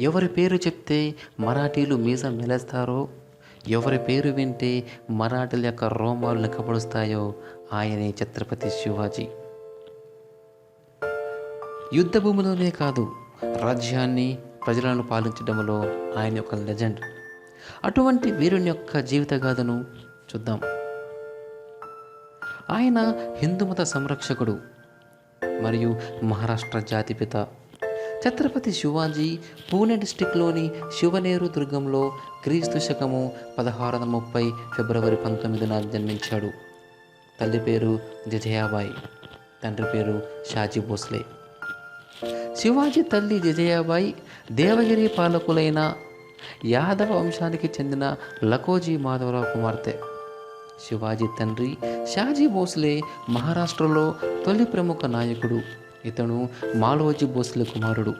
ఎవరి పేరు చెప్తే మరాఠీలు మీసం మెలేస్తారో? ఎవరి పేరు వింటే మరాఠీల యొక్క రోమాలు లెక్కపడుస్తాయో ఆయనే ఛత్రపతి శివాజీ. యుద్ధ భూమిలోనే కాదు రాజ్యాన్ని ప్రజలను పాలించడంలో ఆయన యొక్క లెజెండ్ అటువంటి వీరుని యొక్క జీవితగాథను చూద్దాం. ఆయన హిందూ మత సంరక్షకుడు మరియు మహారాష్ట్ర జాతిపిత. ఛత్రపతి శివాజీ పూణె డిస్టిక్లోని శివనేరు దుర్గంలో క్రీస్తు శకము పదహారు వందల ముప్పై ఫిబ్రవరి పంతొమ్మిదిన జన్మించాడు. తల్లి పేరు జజయాబాయి తండ్రి పేరు షాజీ భోస్లే. శివాజీ తల్లి జజయాబాయి దేవగిరి పాలకులైన యాదవ వంశానికి చెందిన లకోజీ మాధవరావు కుమార్తె. శివాజీ తండ్రి షాజీ భోస్లే మహారాష్ట్రలో తొలి ప్రముఖ నాయకుడు. ఇతను మాలోజీ భోస్లే కుమారుడు.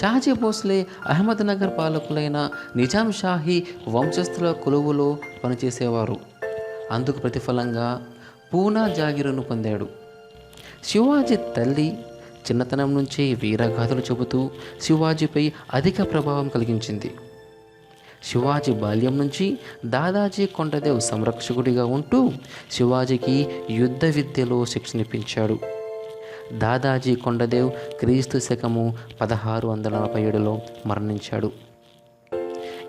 షాజీ భోస్లే అహ్మద్నగర్ పాలకులైన నిజాం షాహీ వంశస్థుల కొలువులో పనిచేసేవారు. అందుకు ప్రతిఫలంగా పూనా జాగిరును పొందాడు. శివాజీ తల్లి చిన్నతనం నుంచే వీరగాథలు చెబుతూ శివాజీపై అధిక ప్రభావం కలిగించింది. శివాజీ బాల్యం నుంచి దాదాజీ కొండదేవ్ సంరక్షకుడిగా ఉంటూ శివాజీకి యుద్ధ విద్యలో శిక్షణ ఇప్పించాడు దాదాజీ కొండదేవ్ క్రీస్తు శకము పదహారు వందల నలభై ఏడులో మరణించాడు.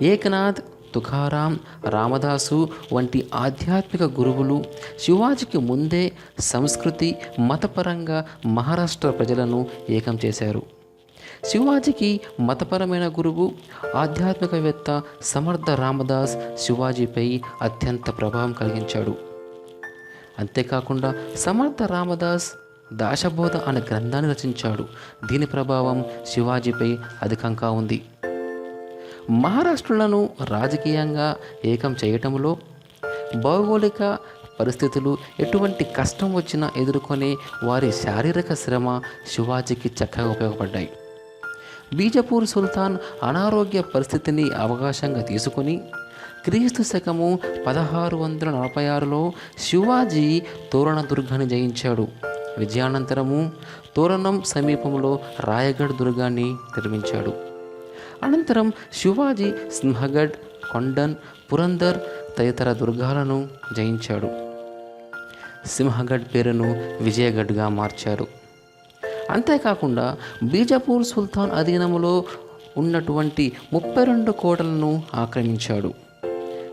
ఏకనాథ్ తుకారాం రామదాసు వంటి ఆధ్యాత్మిక గురువులు శివాజీకి ముందే సంస్కృతి మతపరంగా మహారాష్ట్ర ప్రజలను ఏకం చేశారు. శివాజీకి మతపరమైన గురువు ఆధ్యాత్మికవేత్త సమర్థ రామదాస్ శివాజీపై అత్యంత ప్రభావం కలిగించాడు. అంతేకాకుండా సమర్థ రామదాస్ దాశబోధ అనే గ్రంథాన్ని రచించాడు. దీని ప్రభావం శివాజీపై అధికంగా ఉంది. మహారాష్ట్రులను రాజకీయంగా ఏకం చేయటంలో భౌగోళిక పరిస్థితులు ఎటువంటి కష్టం వచ్చినా ఎదుర్కొనే వారి శారీరక శ్రమ శివాజీకి చక్కగా ఉపయోగపడ్డాయి. బీజపూర్ సుల్తాన్ అనారోగ్య పరిస్థితిని అవకాశంగా తీసుకొని క్రీస్తు శకము పదహారు వందల నలభై ఆరులో శివాజీ తోరణ దుర్గాన్ని జయించాడు. విజయానంతరము తోరణం సమీపంలో రాయగఢ్ దుర్గాన్ని నిర్మించాడు. అనంతరం శివాజీ సింహగఢ్ కొండన్ పురందర్ తదితర దుర్గాలను జయించాడు. సింహగఢ్ పేరును విజయగఢ్గా మార్చారు. అంతేకాకుండా బీజపూర్ సుల్తాన్ అధీనంలో ఉన్నటువంటి ముప్పై రెండు కోటలను ఆక్రమించాడు.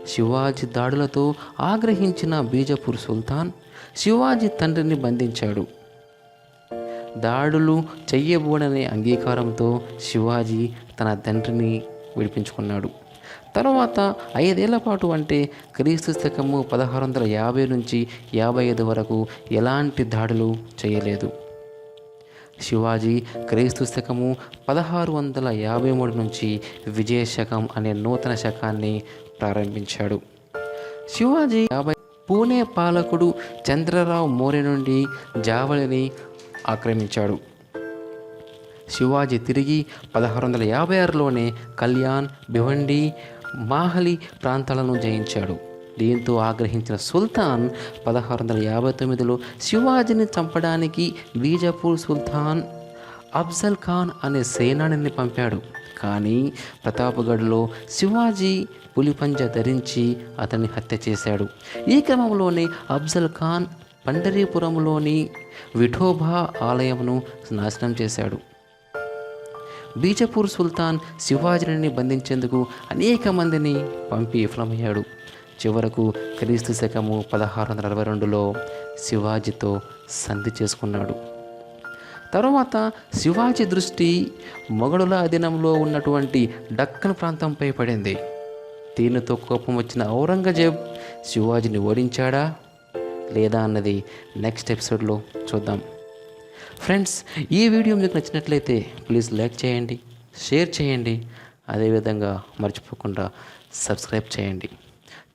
శివాజీ దాడులతో ఆగ్రహించిన బీజపూర్ సుల్తాన్ శివాజీ తండ్రిని బంధించాడు. దాడులు చెయ్యబోడనే అంగీకారంతో శివాజీ తన తండ్రిని విడిపించుకున్నాడు. తర్వాత ఐదేళ్ళ పాటు అంటే క్రీస్తు శకము పదహారు వందల యాభై నుంచి యాభై ఐదు వరకు ఎలాంటి దాడులు చేయలేదు. శివాజీ క్రీస్తు శకము పదహారు వందల యాభై మూడు నుంచి విజయ శకం అనే నూతన శకాన్ని ప్రారంభించాడు. శివాజీ యాభై పూణే పాలకుడు చంద్రరావు మోరే నుండి జావళిని ఆక్రమించాడు. శివాజీ తిరిగి పదహారు వందల యాభై ఆరులోనే కళ్యాణ్ భివండి మాహలి ప్రాంతాలను జయించాడు. దీంతో ఆగ్రహించిన సుల్తాన్ పదహారు వందల యాభై తొమ్మిదిలో శివాజీని చంపడానికి బీజపూర్ సుల్తాన్ అఫ్జల్ ఖాన్ అనే సేనానిని పంపాడు. కానీ ప్రతాప్గఢ్లో శివాజీ పులిపంజ ధరించి అతన్ని హత్య చేశాడు. ఈ క్రమంలోనే అఫ్జల్ ఖాన్ పండరీపురంలోని విఠోబా ఆలయమును నాశనం చేశాడు. బీజపూర్ సుల్తాన్ శివాజీని బంధించేందుకు అనేక మందిని పంపి విఫలమయ్యాడు. చివరకు క్రీస్తు శకము పదహారు వందల అరవై రెండులో శివాజీతో సంధి చేసుకున్నాడు. తరువాత శివాజీ దృష్టి మొఘలుల అధీనంలో ఉన్నటువంటి డక్కన్ ప్రాంతంపై పడింది. దీనితో కోపం వచ్చిన ఔరంగజేబ్ శివాజీని ఓడించాడా లేదా అన్నది నెక్స్ట్ ఎపిసోడ్లో చూద్దాం. ఫ్రెండ్స్ ఈ వీడియో మీకు నచ్చినట్లయితే ప్లీజ్ లైక్ చేయండి షేర్ చేయండి అదేవిధంగా మర్చిపోకుండా సబ్స్క్రైబ్ చేయండి.